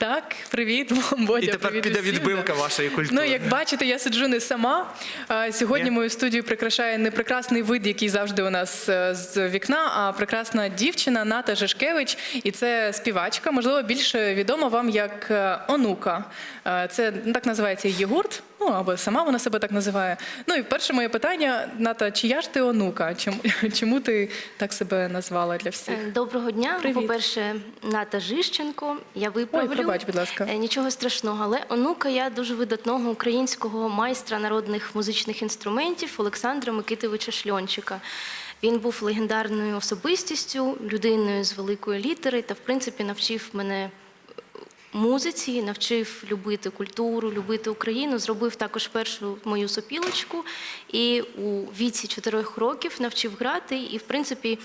Так, привіт, Бодя. І тепер привіт піде усім. відбивка вашої культури. Ну, як бачите, я сиджу не сама. Сьогодні Ні? мою студію прикрашає не прекрасний вид, який завжди у нас е, з вікна, а прекрасна дівчина Ната Жишкевич. І це співачка, можливо, більше відома вам як е, онука. Е, Це ну, так називається її гурт. Ну або сама вона себе так називає. Ну і перше моє питання, Ната, чия ж ти онука? Чому, чому ти так себе назвала для всіх? Е, Доброго дня. Привіт. По-перше, Ната Жищенко. Я виправлю. Ой, пробач, будь ласка. Е, Нічого страшного, але онука я дуже видатного українського майстра народних музичних інструментів Олександра Микитовича Шльончика. Він був легендарною особистістю, людиною з великої літери та, в принципі, навчив мене музиці, навчив любити культуру, любити Україну. Зробив також першу мою сопілочку і у віці чотирьох років навчив грати і, в принципі,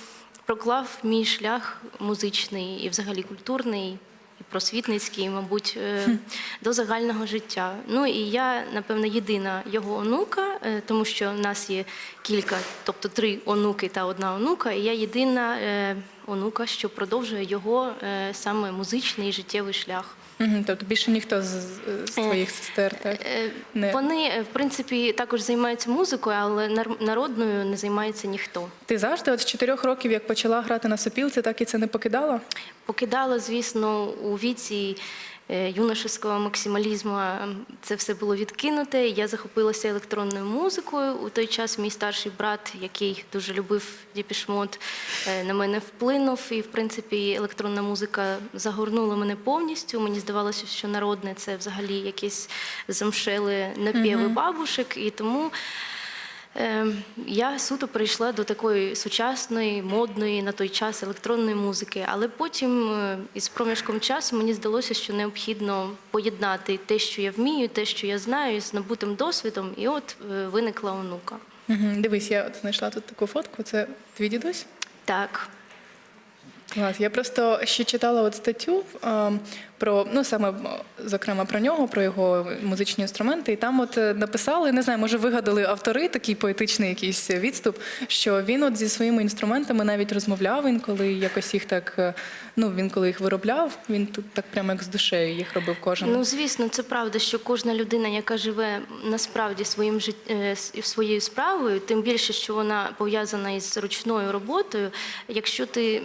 проклав мій шлях музичний і взагалі культурний. І просвітницький, мабуть, е, до загального життя. Ну і я, напевно, єдина його онука, е, тому що в нас є кілька, тобто три онуки та одна онука, і я єдина е, онука, що продовжує його е, саме музичний і життєвий шлях. Угу, Тобто більше ніхто з, з твоїх сестер, так? Е, Не. Вони, е, в принципі, також займаються музикою, але нар- народною не займається ніхто. Ти завжди, от з чотирьох років, як почала грати на сопілці, так і це не покидала? Покидала, звісно, у віці е, юношеского максималізму е, це все було відкинуте. Я захопилася електронною музикою. У той час мій старший брат, який дуже любив Діпішмот, на мене вплинув. І, в принципі, електронна музика загорнула мене повністю. Мені здавалося, що народне це взагалі якісь замшели напєви бабушек. І тому. Е, Я суто прийшла до такої сучасної, модної на той час електронної музики, але потім е, із проміжком часу мені здалося, що необхідно поєднати те, що я вмію, те, що я знаю, з набутим досвідом, і от е, виникла онука. Угу. Дивись, я от знайшла тут таку фотку. Це твій дідусь? Так, Клас. Я просто ще читала от статтю ем, про ну саме зокрема про нього, про його музичні інструменти. І там от е, написали, не знаю, може вигадали автори такий поетичний якийсь відступ, що він от зі своїми інструментами навіть розмовляв інколи якось їх так. е, Ну він коли їх виробляв, він тут так прямо як з душею їх робив кожен. ну звісно, це правда, що кожна людина, яка живе насправді своїм жит... е, своєю справою, тим більше, що вона пов'язана із ручною роботою, якщо ти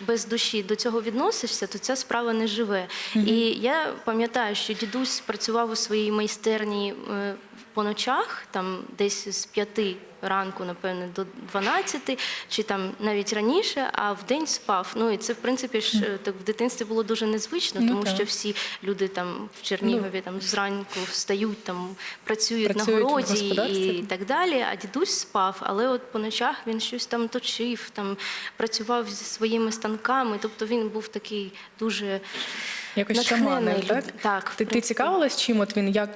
без душі до цього відносишся, то ця справа не живе. І я пам'ятаю, що дідусь працював у своїй майстерні е, по ночах, там десь з п'яти ранку, напевне, до 12, чи там навіть раніше, а в день спав. Ну і це в принципі ж так в дитинстві було дуже незвично, Ну, тому так. що всі люди там в Чернігові там зранку встають, там працюють, Працюють на городі і так далі. А дідусь спав, але от по ночах він щось там точив, там працював зі своїми станками. Тобто він був такий дуже Якось шаманив, так? Так, Ти, ти цікавилась, чим от він як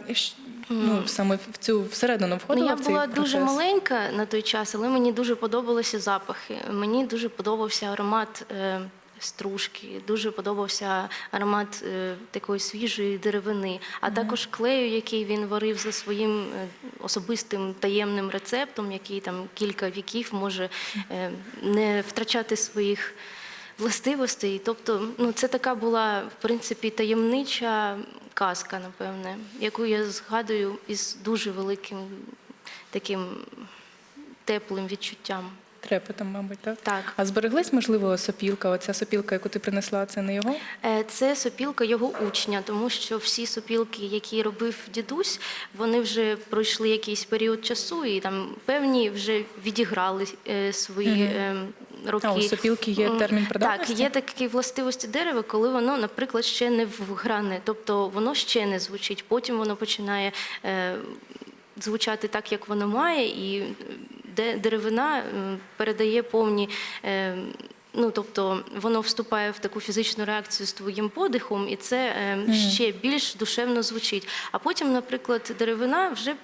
ну, саме в цю всередину входила Ну, я в цей була процес? дуже маленька на той час, але мені дуже подобалися запахи. Мені дуже подобався аромат. Е, Стружки, дуже подобався аромат е, такої свіжої деревини, а також клею, який він варив за своїм е, особистим таємним рецептом, який там кілька віків може е, не втрачати своїх властивостей. Тобто, ну це така була в принципі таємнича казка, напевне, яку я згадую із дуже великим таким теплим відчуттям. Трепетом, мабуть, так? Так. А збереглась, можливо, сопілка? Оця сопілка, яку ти принесла, це не його? Е, Це сопілка його учня, тому що всі сопілки, які робив дідусь, вони вже пройшли якийсь період часу, і там певні вже відіграли е, свої е, роки. А, у сопілки є термін придатності? Так, є такі властивості дерева, коли воно, наприклад, ще не вгране, тобто воно ще не звучить. Потім воно починає е, звучати так, як воно має, і де деревина передає повні. Е, Ну, тобто воно вступає в таку фізичну реакцію з твоїм подихом, і це е, ще більш душевно звучить. А потім, наприклад, деревина вже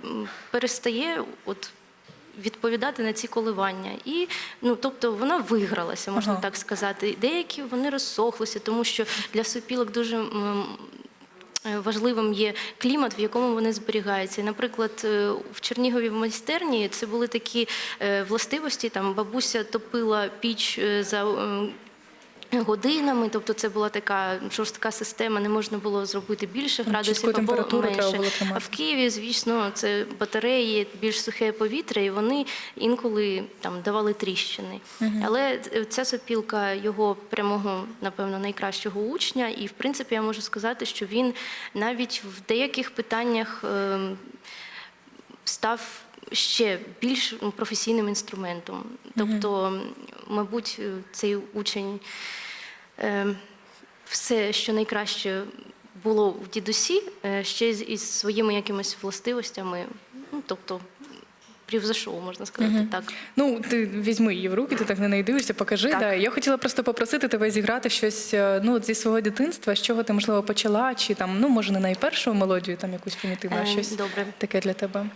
перестає от відповідати на ці коливання. І ну, тобто вона вигралася, можна Ага. так сказати. Деякі вони розсохлися, тому що для сопілок дуже. е, Важливим є клімат, в якому вони зберігаються. Наприклад, е, в Чернігові в майстерні це були такі е, властивості. Там бабуся топила піч за годинами. Тобто це була така жорстка система, не можна було зробити більше градусів або менше. А в Києві, звісно, це батареї, більш сухе повітря, і вони інколи там давали тріщини. Але ця сопілка його прямого, напевно, найкращого учня, і в принципі я можу сказати, що він навіть в деяких питаннях. ем, став ще більш професійним інструментом. Тобто, мабуть, е, цей учень е, все, що найкраще було в дідусі, е, ще із своїми якимись властивостями, ну, тобто, превзошов, можна сказати так. Ну, ти візьми її в руки, ти так на неї дивишся, покажи. Так. Да. Я хотіла просто попросити тебе зіграти щось е, ну, зі свого дитинства, з чого ти, можливо, почала, чи там, ну, може, не найпершу мелодію, там якусь примітивну, а Е, щось добре. таке для тебе.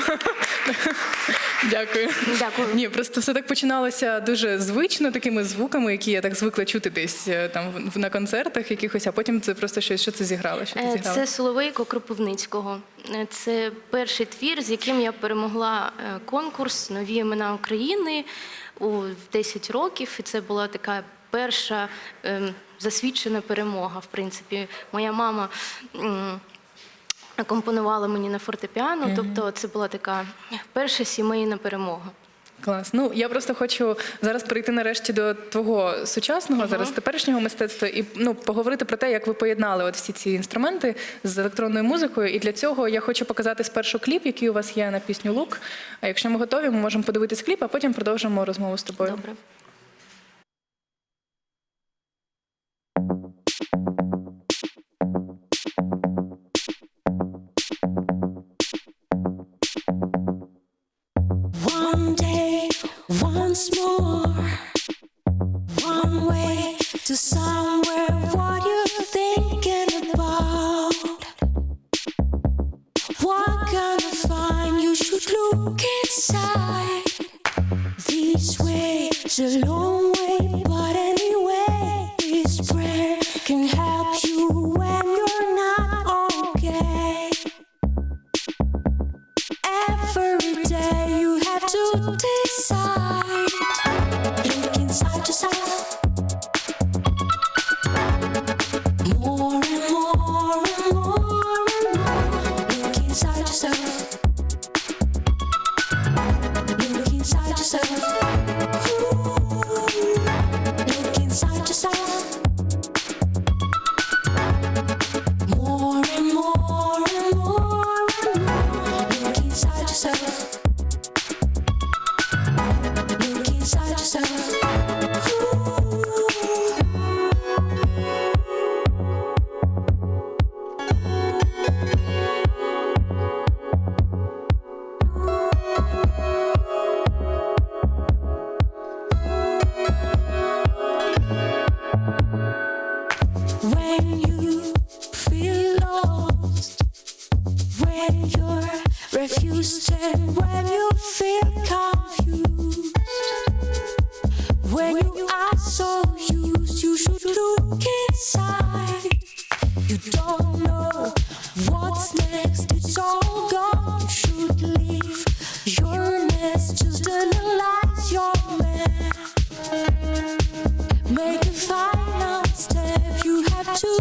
Дякую. Дякую. Ні, просто все так починалося дуже звично, такими звуками, які я так звикла чути десь е, там на концертах якихось, а потім це просто щось, що це зіграло? Що ти Е, зіграла? Це Соловейко Кропивницького. Е, Це перший твір, з яким я перемогла е, конкурс Нові імена України у 10 років. І це була така перша ем, засвідчена перемога. В принципі, моя мама. М, Акомпонувала мені на фортепіано, тобто це була така перша сімейна перемога. Клас. Ну я просто хочу зараз перейти нарешті до твого сучасного, зараз теперішнього мистецтва, і ну поговорити про те, як ви поєднали от всі ці інструменти з електронною музикою. І для цього я хочу показати спершу кліп, який у вас є на пісню Лук. А якщо ми готові, ми можемо подивитись кліп, а потім продовжимо розмову з тобою. Добре. One way to somewhere. What you're thinking about? What find you should look inside? This way a long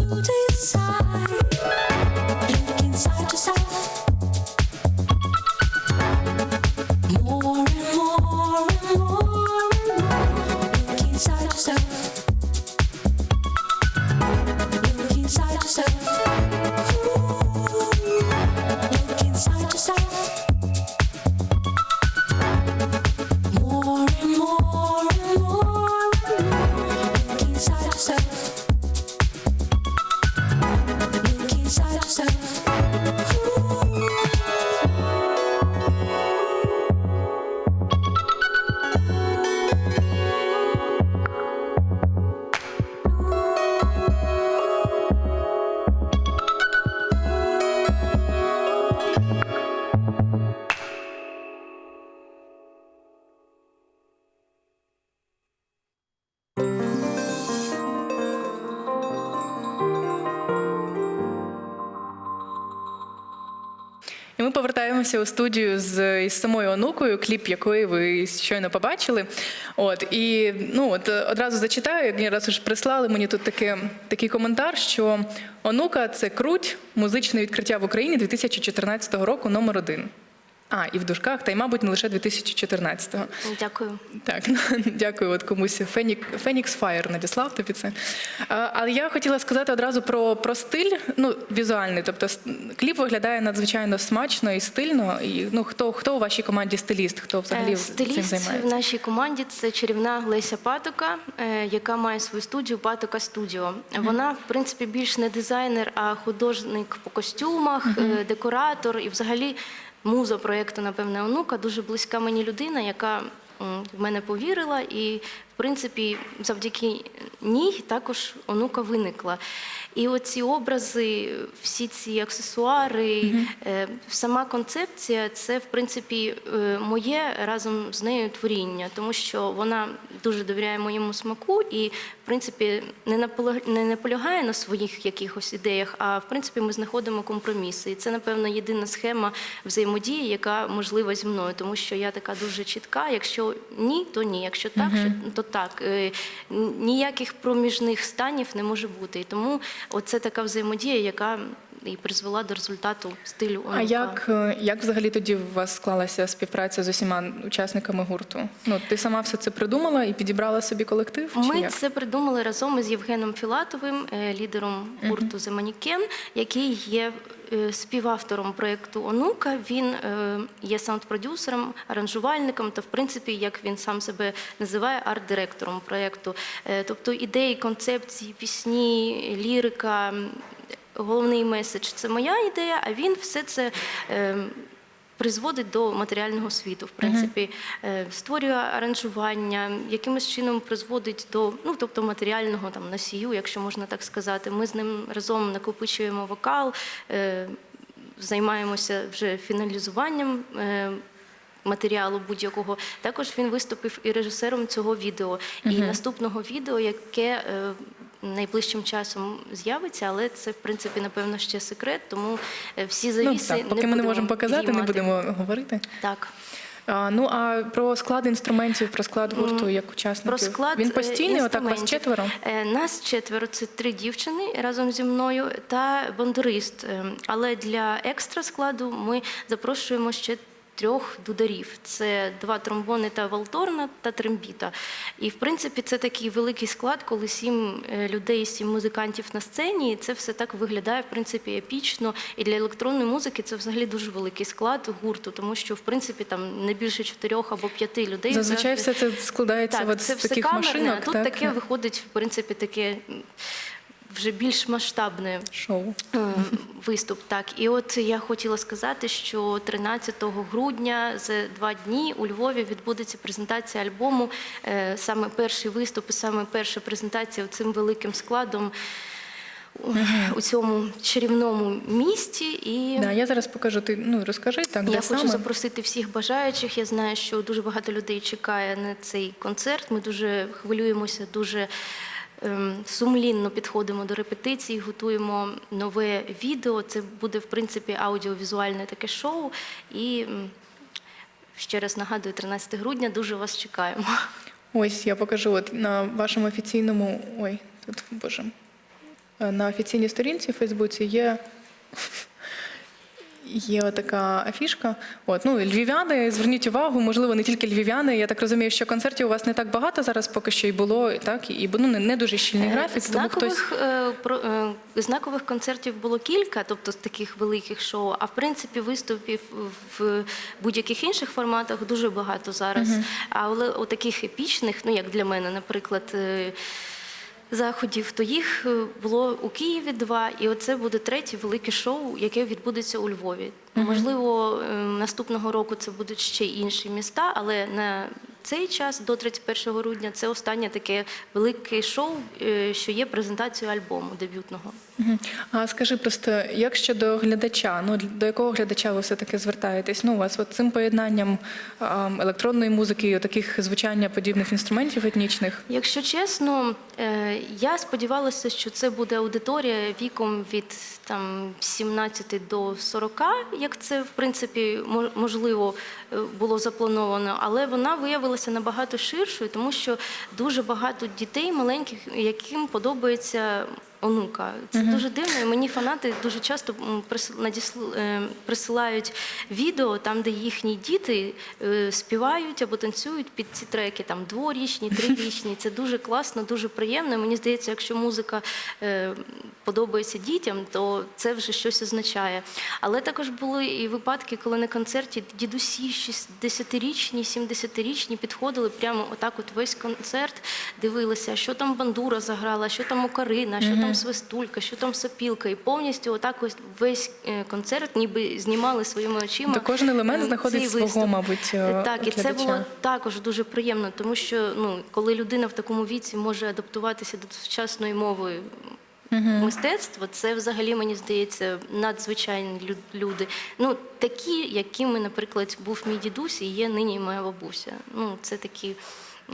today. Повертаємося у студію з із самою онукою, кліп якої ви щойно побачили. От і ну от одразу зачитаю, як раз уж прислали мені тут таке, такий коментар, що онука це круть, музичне відкриття в Україні 2014 року, номер один. А, і в дужках, та й, мабуть, не лише 2014-го. Дякую. Так, дякую от комусь. Фенік, Фенікс Фаєр надіслав тобі це. А, але я хотіла сказати одразу про, про стиль, ну, візуальний. Тобто кліп виглядає надзвичайно смачно і стильно. І, ну, хто, хто у вашій команді стиліст? Хто взагалі Е, цим Стиліст в нашій команді це чарівна Леся Патока, е, яка має свою студію Патока Студіо. Вона, в принципі, більш не дизайнер, а художник по костюмах, е, декоратор і взагалі муза проєкту, напевне, онука. Дуже близька мені людина, яка в мене повірила, і принципі, завдяки ній також онука виникла. І оці образи, всі ці аксесуари, е, сама концепція це в принципі е, моє разом з нею творіння, тому що вона дуже довіряє моєму смаку і, в принципі, не наполя- наполягає на своїх якихось ідеях, а в принципі ми знаходимо компроміси. І це, напевно, єдина схема взаємодії, яка можлива зі мною, тому що я така дуже чітка. Якщо ні, то ні. Якщо так, що- то так. Е, Ніяких проміжних станів не може бути. І тому оце така взаємодія, яка і призвела до результату стилю онука. А як, е, як взагалі тоді у вас склалася співпраця з усіма учасниками гурту? Ну, ти сама все це придумала і підібрала собі колектив? чи Ми як? це придумали разом із Євгеном Філатовим, е, лідером гурту «The Mannequin», який є співавтором проєкту Онука. Він е, є саунд-продюсером, аранжувальником та, в принципі, як він сам себе називає, арт-директором проєкту. Е, Тобто ідеї, концепції, пісні, лірика. Головний меседж це моя ідея, а він все це е, призводить до матеріального світу. В принципі, Е, створює аранжування, якимось чином призводить до ну, тобто матеріального там носію, якщо можна так сказати. Ми з ним разом накопичуємо вокал, е, займаємося вже фіналізуванням. е, Матеріалу будь-якого також він виступив і режисером цього відео, і наступного відео, яке найближчим часом з'явиться, але це в принципі напевно ще секрет, тому е, всі Ну, так, поки ми не можемо показати, не будемо говорити. Так. Ну а про склад інструментів, про склад гурту як учасників. Про склад Він е, постійний, отак вас четверо. Е, Нас четверо це три дівчини разом зі мною та бандурист. Е, Але для екстра складу ми запрошуємо ще. Трьох дударів це два тромбони та валторна та трембіта. І в принципі це такий великий склад, коли сім е, людей, сім музикантів на сцені. І це все так виглядає в принципі епічно. І для електронної музики це взагалі дуже великий склад гурту, тому що в принципі там не більше чотирьох або п'яти людей. Зазвичай все це складається Так, от це з таких камерне, машинок. а тут так? таке виходить, в принципі, таке вже більш масштабне шоу. е, виступ. Так, і от я хотіла сказати, що 13 грудня за два дні у Львові відбудеться презентація альбому. Е, Саме перший виступ і саме перша презентація цим великим складом. у цьому чарівному місті. І Да, я зараз покажу. Ти ну розкажи так, де я хочу саме. запросити всіх бажаючих. Я знаю, що дуже багато людей чекає на цей концерт. Ми дуже хвилюємося, дуже сумлінно підходимо до репетицій, готуємо нове відео. Це буде, в принципі, аудіовізуальне таке шоу. І ще раз нагадую, 13 грудня дуже вас чекаємо. Ось я покажу от на вашому офіційному. Ой, тут боже. Е, На офіційній сторінці в Фейсбуці є. Є така афішка. От, ну, львів'яни, зверніть увагу, можливо, не тільки львів'яни. Я так розумію, що концертів у вас не так багато зараз поки що і було, так, і ну, не, не дуже щільний графік, тому хтось. Е, про- е, знакових концертів було кілька, тобто таких великих шоу. А в принципі, виступів в будь-яких інших форматах дуже багато зараз. Але у таких епічних, ну як для мене, наприклад. е, Заходів, то їх е, було у Києві два, і оце буде третє велике шоу, яке відбудеться у Львові. Можливо, е, наступного року це будуть ще інші міста, але на цей час, до 31 грудня, це останнє таке велике шоу, е, що є презентацією альбому дебютного. А скажи просто, як щодо глядача, ну до якого глядача ви все-таки звертаєтесь? Ну, у вас от цим поєднанням електронної музики і таких звучання подібних інструментів етнічних? Якщо чесно, е, я сподівалася, що це буде аудиторія віком від там 17 до 40, як це в принципі можливо е, було заплановано, але вона виявилася набагато ширшою, тому що дуже багато дітей маленьких, яким подобається. Онука, це дуже дивно. і Мені фанати дуже часто е, присилають відео там, де їхні діти е, співають або танцюють під ці треки, там дворічні, трирічні. Це дуже класно, дуже приємно. Мені здається, якщо музика подобається дітям, то це вже щось означає. Але також були і випадки, коли на концерті дідусі 60-річні, 70-річні підходили прямо отак, от весь концерт, дивилися, що там бандура заграла, що там окарина, що там свистулька, що там сопілка. І повністю отак ось весь е, концерт ніби знімали своїми очима. То кожен елемент е, знаходить свого, мабуть, е, Так, і це було також дуже приємно, тому що ну, коли людина в такому віці може адаптуватися до сучасної мови мистецтва, це взагалі мені здається надзвичайні люди. Ну такі, якими, наприклад, був мій дідусь і є нині моя бабуся. Ну це такі. е,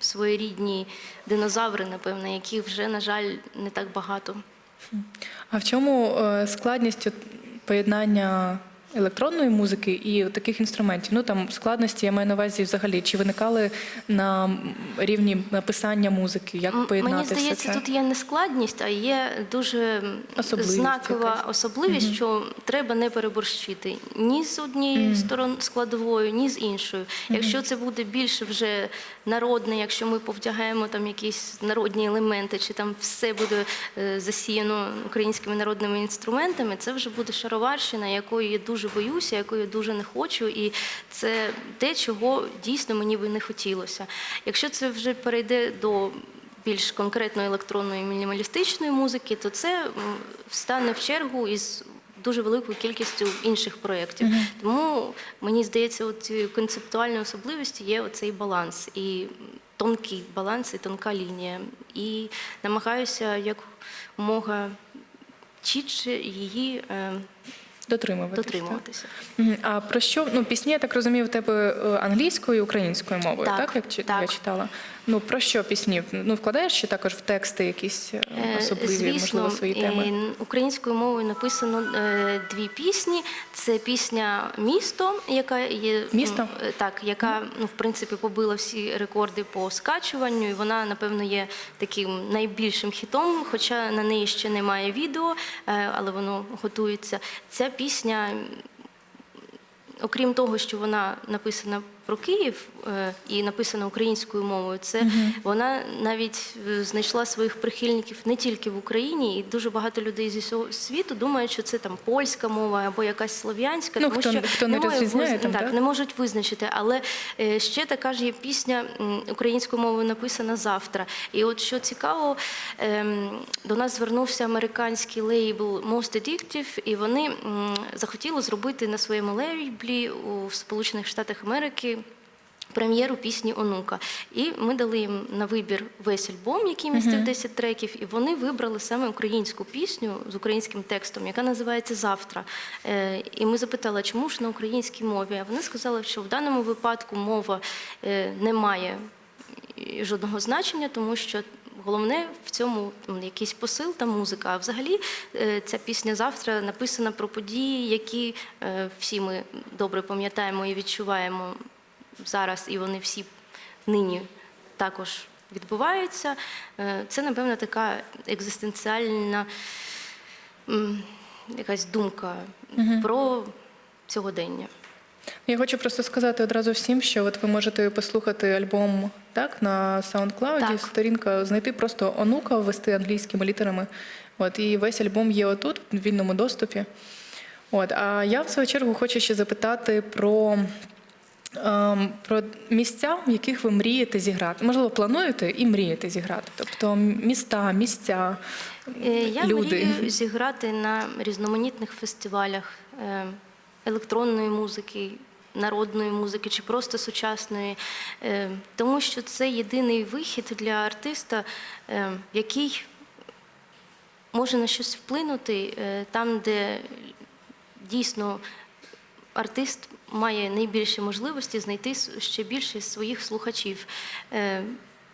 Своєрідні динозаври, напевно, яких вже, на жаль, не так багато. А в чому е, складність поєднання електронної музики і таких інструментів? Ну там складності я маю на увазі взагалі, чи виникали на рівні написання музики? Як поєднати Мені здається, все це? тут є не складність, а є дуже Особливість знакова якась. особливість, що треба не переборщити ні з однією сторон складовою, ні з іншою. Якщо це буде більше вже народне, якщо ми повдягаємо там якісь народні елементи, чи там все буде е, засіяно українськими народними інструментами, це вже буде шароварщина, якої дуже боюся, якої дуже не хочу, і це те, чого дійсно мені би не хотілося. Якщо це вже перейде до більш конкретної електронної мінімалістичної музики, то це м, встане в чергу із дуже великою кількістю інших проєктів. Тому мені здається, от цією концептуальною особливістю є оцей баланс і тонкий баланс, і тонка лінія. І намагаюся якомога чітше її е, Дотримуватись. так? дотримуватися. А про що ну пісні, я так розумію, в тебе е, англійською і українською мовою, так, Так, як так. я читала? Ну про що пісні? Ну вкладаєш ще також в тексти якісь е, Е, особливі, можливо, свої теми? е, Українською мовою написано дві пісні. Це пісня Місто, яка є «Місто»? так, яка ну в принципі побила всі рекорди по скачуванню. І вона, напевно, є таким найбільшим хітом, хоча на неї ще немає відео, але воно готується. Ця пісня окрім того, що вона написана про Київ і написана українською мовою, це вона навіть е, знайшла своїх прихильників не тільки в Україні, і дуже багато людей зі всього світу думають, що це там польська мова або якась слов'янська, Ну, тому хто- що хто не розрізняє виз- там, так, так? не можуть визначити. Але е, ще така ж є пісня українською мовою написана завтра. І от що цікаво, ем, до нас звернувся американський лейбл Most Addictive, і вони захотіли зробити на своєму лейблі у Сполучених Штатах Америки Прем'єру пісні Онука. І ми дали їм на вибір весь альбом, який містив 10 треків, і вони вибрали саме українську пісню з українським текстом, яка називається Завтра. Е, І ми запитали, чому ж на українській мові? А вони сказали, що в даному випадку мова е, не має жодного значення, тому що головне в цьому якийсь посил та музика. А взагалі е, ця пісня завтра написана про події, які е, всі ми добре пам'ятаємо і відчуваємо зараз, і вони всі нині також відбуваються. Е, Це, напевно, така екзистенціальна якась думка про сьогодення. Я хочу просто сказати одразу всім, що от ви можете послухати альбом так на SoundCloud, Так. сторінка знайти просто онука, ввести англійськими літерами. От і весь альбом є отут, в вільному доступі. От, а я в свою чергу хочу ще запитати про, про місця, в яких ви мрієте зіграти. Можливо, плануєте і мрієте зіграти. Тобто міста, місця, Е, Я люди. мрію зіграти на різноманітних фестивалях е, електронної музики, народної музики чи просто сучасної, е, тому що це єдиний вихід для артиста, який може на щось вплинути там, де дійсно артист має найбільші можливості знайти ще більше своїх слухачів. Е,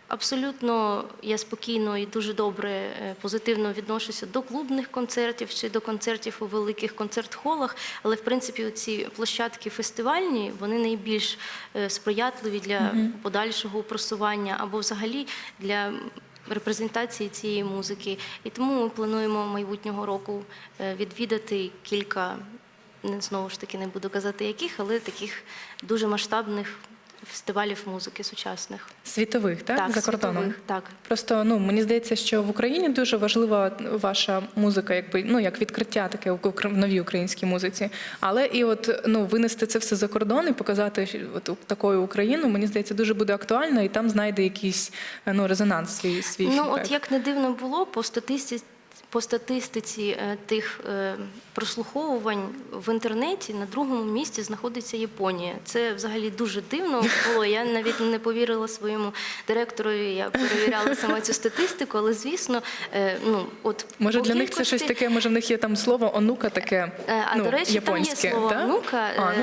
Абсолютно я спокійно і дуже добре е, позитивно відношуся до клубних концертів чи до концертів у великих концерт-холах, але в принципі ці площадки фестивальні вони найбільш е, сприятливі для подальшого просування або взагалі для репрезентації цієї музики. І тому ми плануємо майбутнього року відвідати кілька знову ж таки не буду казати яких, але таких дуже масштабних фестивалів музики сучасних. світових, так, за кордоном. світових, так. Просто ну мені здається, що в Україні дуже важлива ваша музика, якби ну як відкриття таке в новій українській музиці. Але і от ну винести це все за кордон і показати от такою Україну, мені здається, дуже буде актуально, і там знайде якийсь ну резонанс свій свій Ну, фідбек. от як не дивно було, по статистиці, по статистиці е, тих е, прослуховувань в інтернеті на другому місці знаходиться Японія. Це взагалі дуже дивно було. Я навіть не повірила своєму директорові. Я перевіряла саме цю статистику, але звісно, е, ну от Може по для них це щось таке, може в них є там слово онука таке. А ну, до речі, японське, там є слово онука. А,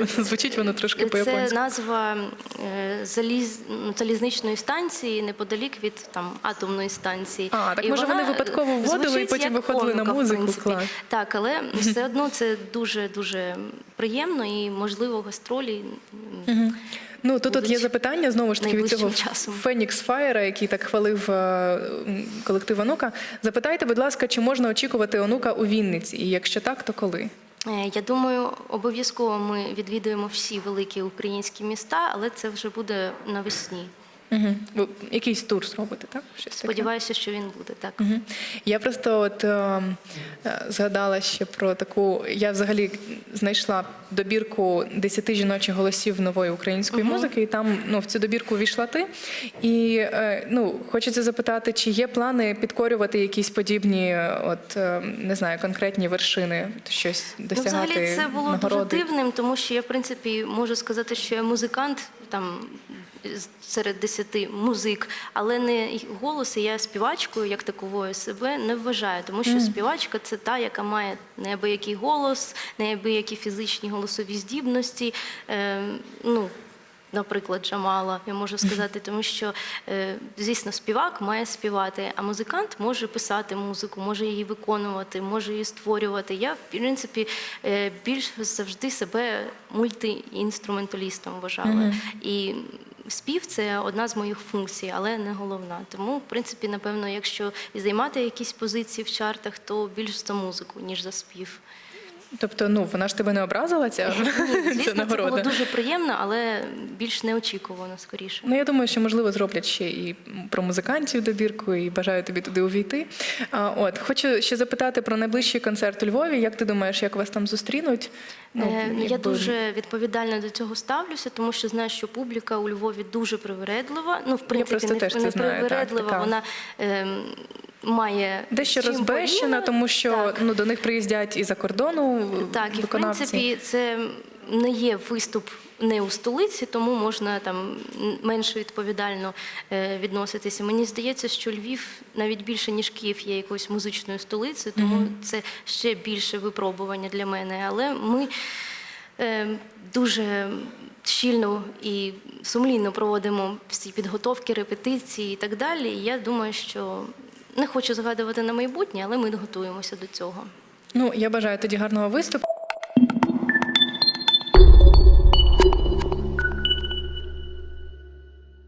ну, звучить воно трошки Це по-японськи. назва е, заліз, ну, залізничної станції неподалік від там атомної станції. А, так І може вони випадково е, вводили і потім виходили на музику? Клас. Так, але все одно це дуже дуже приємно і можливо гастролі. Ну тут от є запитання знову ж таки від цього часом. Фенікс Фаєра, який так хвалив е, колектив онука. Запитайте, будь ласка, чи можна очікувати онука у Вінниці? І якщо так, то коли? Е, Я думаю, обов'язково ми відвідуємо всі великі українські міста, але це вже буде навесні. Угу. Ви якийсь тур зробите, так? Щось таке? Сподіваюся, що він буде так. Мгм. Я просто от е, е, згадала ще про таку. Я взагалі знайшла добірку 10 жіночих голосів нової української музики, і там ну, в цю добірку війшла ти. І е, ну, хочеться запитати, чи є плани підкорювати якісь подібні, от е, не знаю, конкретні вершини, щось Ну, досягати взагалі це було нагороди? дуже дивним, тому що я, в принципі, можу сказати, що я музикант там серед десяти музик, але не голос, і я співачкою як таковою себе не вважаю, тому що співачка це та, яка має неабиякий голос, неабиякі фізичні голосові здібності. Е, ну, Наприклад, Джамала, я можу сказати, тому що, е, звісно, співак має співати, а музикант може писати музику, може її виконувати, може її створювати. Я, в принципі, е, більш завжди себе мультиінструменталістом вважала. І спів це одна з моїх функцій, але не головна. Тому, в принципі, напевно, якщо і займати якісь позиції в чартах, то більш за музику, ніж за спів. Тобто, ну вона ж тебе не образила, ця, ця Звісно, це було нагорода. дуже приємно, але більш неочікувано скоріше. Ну, я думаю, що можливо зроблять ще і про музикантів добірку, і бажаю тобі туди увійти. А, от хочу ще запитати про найближчий концерт у Львові. Як ти думаєш, як вас там зустрінуть? Ну, Е, Я якби- дуже відповідально до цього ставлюся, тому що знаю, що публіка у Львові дуже привередлива. Ну, в принципі, просто не, теж це не знаю, так, привередлива, така. вона ем, має дещо розбещена, тому що Так. ну до них приїздять і за кордону Так, і в принципі це не є виступ не у столиці, тому можна там менш відповідально е, відноситися. Мені здається, що Львів навіть більше ніж Київ є якоюсь музичною столицею, тому це ще більше випробування для мене. Але ми е, дуже щільно і сумлінно проводимо всі підготовки, репетиції і так далі. І я думаю, що не хочу згадувати на майбутнє, але ми готуємося до цього. Ну, я бажаю тоді гарного виступу.